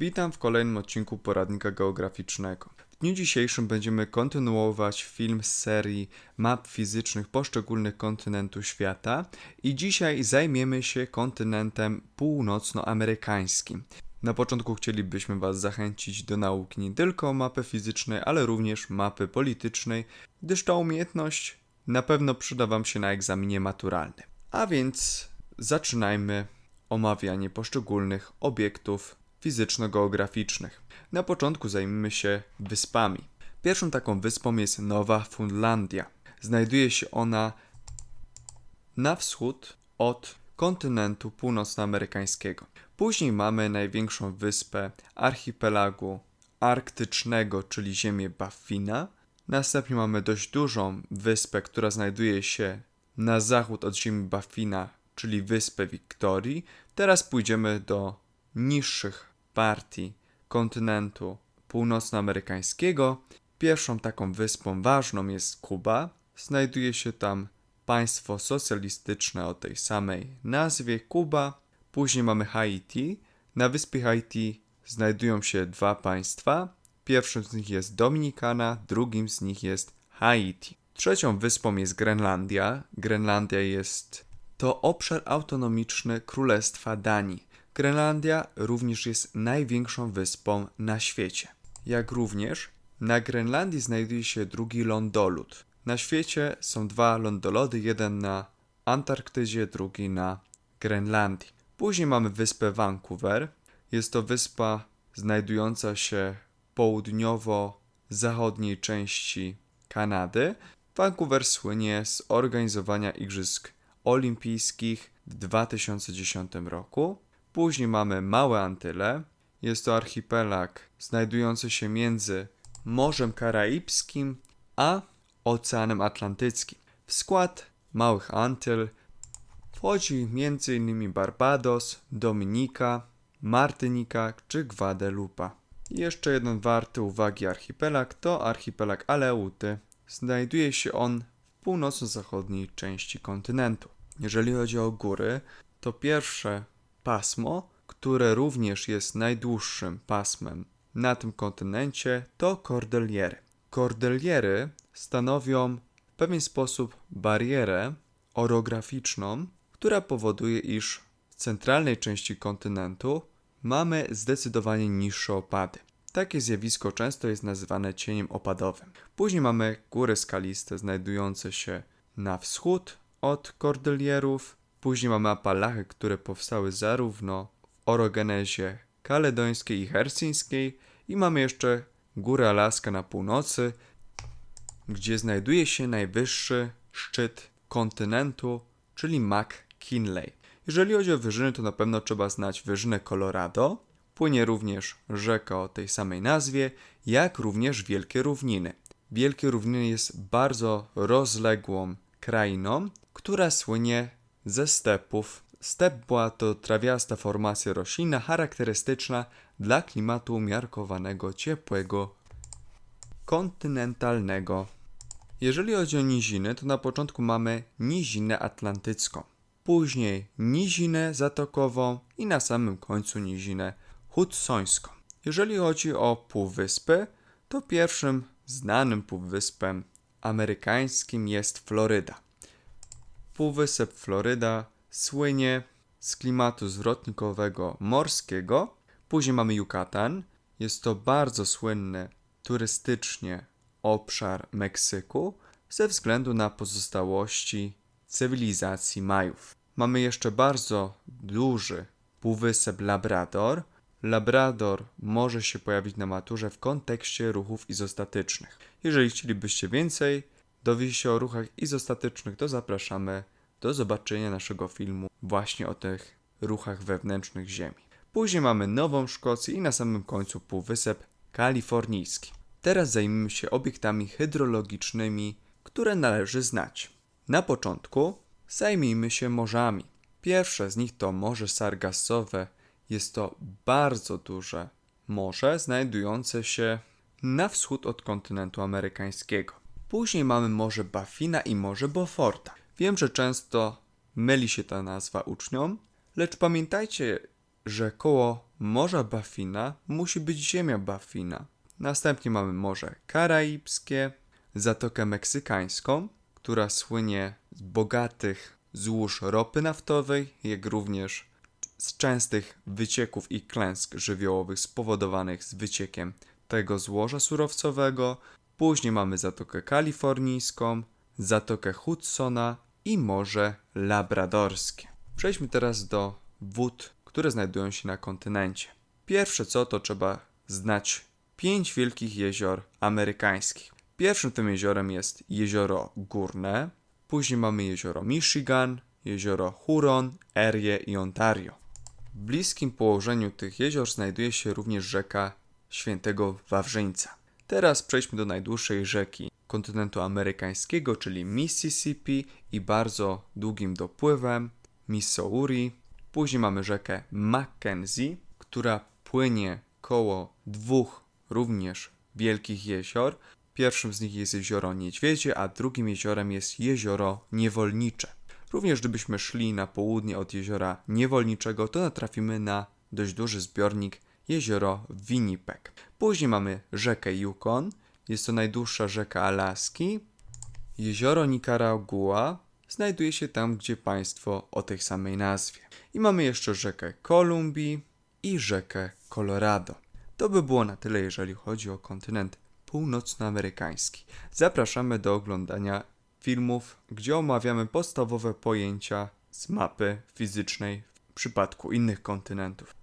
Witam w kolejnym odcinku poradnika geograficznego. W dniu dzisiejszym będziemy kontynuować film z serii map fizycznych poszczególnych kontynentów świata i dzisiaj zajmiemy się kontynentem północnoamerykańskim. Na początku chcielibyśmy Was zachęcić do nauki nie tylko mapy fizycznej, ale również mapy politycznej, gdyż ta umiejętność na pewno przyda Wam się na egzaminie maturalnym. A więc zaczynajmy omawianie poszczególnych obiektów fizyczno-geograficznych. Na początku zajmiemy się wyspami. Pierwszą taką wyspą jest Nowa Fundlandia. Znajduje się ona na wschód od kontynentu północnoamerykańskiego. Później mamy największą wyspę archipelagu arktycznego, czyli ziemię Baffina. Następnie mamy dość dużą wyspę, która znajduje się na zachód od ziemi Baffina, czyli wyspę Wiktorii. Teraz pójdziemy do niższych partii kontynentu północnoamerykańskiego. Pierwszą taką wyspą ważną jest Kuba. Znajduje się tam państwo socjalistyczne o tej samej nazwie Kuba. Później mamy Haiti. Na wyspie Haiti znajdują się dwa państwa. Pierwszym z nich jest Dominikana, drugim z nich jest Haiti. Trzecią wyspą jest Grenlandia. Grenlandia jest to obszar autonomiczny Królestwa Danii. Grenlandia również jest największą wyspą na świecie. Jak również na Grenlandii znajduje się drugi lądolud. Na świecie są dwa lądolody, jeden na Antarktydzie, drugi na Grenlandii. Później mamy wyspę Vancouver. Jest to wyspa znajdująca się południowo-zachodniej części Kanady. Vancouver słynie z organizowania Igrzysk Olimpijskich w 2010 roku. Później mamy Małe Antyle. Jest to archipelag znajdujący się między Morzem Karaibskim a Oceanem Atlantyckim. W skład Małych Antyl wchodzi m.in. Barbados, Dominika, Martynika czy Guadalupe. Jeszcze jeden warty uwagi archipelag to archipelag Aleuty. Znajduje się on w północno-zachodniej części kontynentu. Jeżeli chodzi o góry, to pierwsze pasmo, które również jest najdłuższym pasmem na tym kontynencie, to Kordeliery. Kordeliery stanowią w pewien sposób barierę orograficzną, która powoduje, iż w centralnej części kontynentu mamy zdecydowanie niższe opady. Takie zjawisko często jest nazywane cieniem opadowym. Później mamy góry skaliste znajdujące się na wschód od Kordylierów. Później mamy Apalachy, które powstały zarówno w orogenezie kaledońskiej i hercyńskiej. I mamy jeszcze górę Alaska na północy, gdzie znajduje się najwyższy szczyt kontynentu, czyli McKinley. Jeżeli chodzi o wyżyny, to na pewno trzeba znać wyżynę Colorado. Płynie również rzeka o tej samej nazwie, jak również Wielkie Równiny. Wielkie Równiny jest bardzo rozległą krainą, która słynie ze stepów. Step była to trawiasta formacja roślinna charakterystyczna dla klimatu umiarkowanego, ciepłego, kontynentalnego. Jeżeli chodzi o niziny, to na początku mamy nizinę atlantycką, później nizinę zatokową i na samym końcu nizinę hudsońską. Jeżeli chodzi o półwyspy, to pierwszym znanym półwyspem amerykańskim jest Floryda. Półwysep Floryda słynie z klimatu zwrotnikowego morskiego. Później mamy Yucatan. Jest to bardzo słynny turystycznie obszar Meksyku ze względu na pozostałości cywilizacji Majów. Mamy jeszcze bardzo duży półwysep Labrador. Labrador może się pojawić na maturze w kontekście ruchów izostatycznych. Jeżeli chcielibyście więcej dowiedzieć się o ruchach izostatycznych, to zapraszamy do zobaczenia naszego filmu właśnie o tych ruchach wewnętrznych Ziemi. Później mamy Nową Szkocję i na samym końcu Półwysep Kalifornijski. Teraz zajmiemy się obiektami hydrologicznymi, które należy znać. Na początku zajmijmy się morzami. Pierwsze z nich to Morze Sargassowe. Jest to bardzo duże morze znajdujące się na wschód od kontynentu amerykańskiego. Później mamy Morze Baffina i Morze Beauforta. Wiem, że często myli się ta nazwa uczniom, lecz pamiętajcie, że koło Morza Baffina musi być ziemia Baffina. Następnie mamy Morze Karaibskie, Zatokę Meksykańską, która słynie z bogatych złóż ropy naftowej, jak również z częstych wycieków i klęsk żywiołowych spowodowanych z wyciekiem tego złoża surowcowego. Później mamy Zatokę Kalifornijską, Zatokę Hudsona i Morze Labradorskie. Przejdźmy teraz do wód, które znajdują się na kontynencie. Pierwsze co to trzeba znać pięć wielkich jezior amerykańskich. Pierwszym tym jeziorem jest jezioro Górne, później mamy jezioro Michigan, jezioro Huron, Erie i Ontario. W bliskim położeniu tych jezior znajduje się również rzeka Świętego Wawrzyńca. Teraz przejdźmy do najdłuższej rzeki kontynentu amerykańskiego, czyli Mississippi i bardzo długim dopływem Missouri. Później mamy rzekę Mackenzie, która płynie koło dwóch również wielkich jezior. Pierwszym z nich jest jezioro Niedźwiedzie, a drugim jeziorem jest jezioro Niewolnicze. Również gdybyśmy szli na południe od jeziora Niewolniczego, to natrafimy na dość duży zbiornik jezioro Winnipeg. Później mamy rzekę Yukon, jest to najdłuższa rzeka Alaski. Jezioro Nicaragua znajduje się tam, gdzie państwo o tej samej nazwie. I mamy jeszcze rzekę Kolumbii i rzekę Colorado. To by było na tyle, jeżeli chodzi o kontynent północnoamerykański. Zapraszamy do oglądania filmów, gdzie omawiamy podstawowe pojęcia z mapy fizycznej w przypadku innych kontynentów.